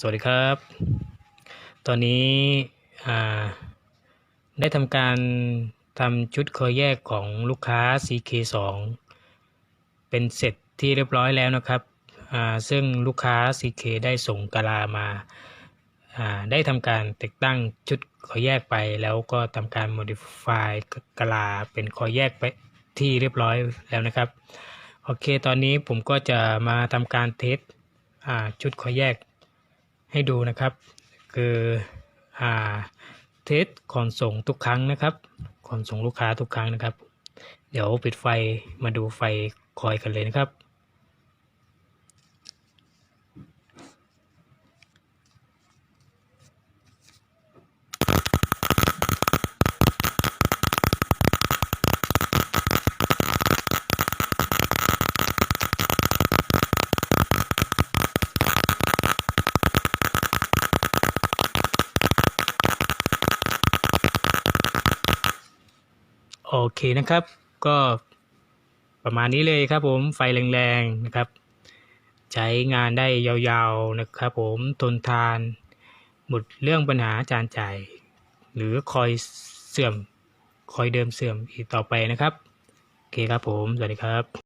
สวัสดีครับ ตอนนี้ได้ทำการทำชุดคอยแยกของลูกค้า CK2 เป็นเสร็จที่เรียบร้อยแล้วนะครับ ซึ่งลูกค้า CK ได้ส่งกะลามาาได้ทำการติดตั้งชุดคอยแยกไป แล้วก็ทำการ modify กะลาเป็นคอยแยกไปที่เรียบร้อยแล้วนะครับ โอเค ตอนนี้ผมก็จะมาทำการเทสชุดคอยแยก ให้ดูนะครับ คืออ่าเทสก่อนส่งทุกครั้งนะครับก่อนส่งลูกค้าทุกครั้งนะครับ เดี๋ยวปิดไฟมาดูไฟคอยกันเลยนะครับ โอเคนะครับ ก็ประมาณนี้เลยครับผมไฟแรงๆนะครับ ใช้งานได้ยาวๆนะครับ ผมทนทาน หมดเรื่องปัญหาจานจ่าย หรือคอยเสื่อมคอยเดิมเสื่อมอีกต่อไปนะครับ โอเคครับผม สวัสดีครับ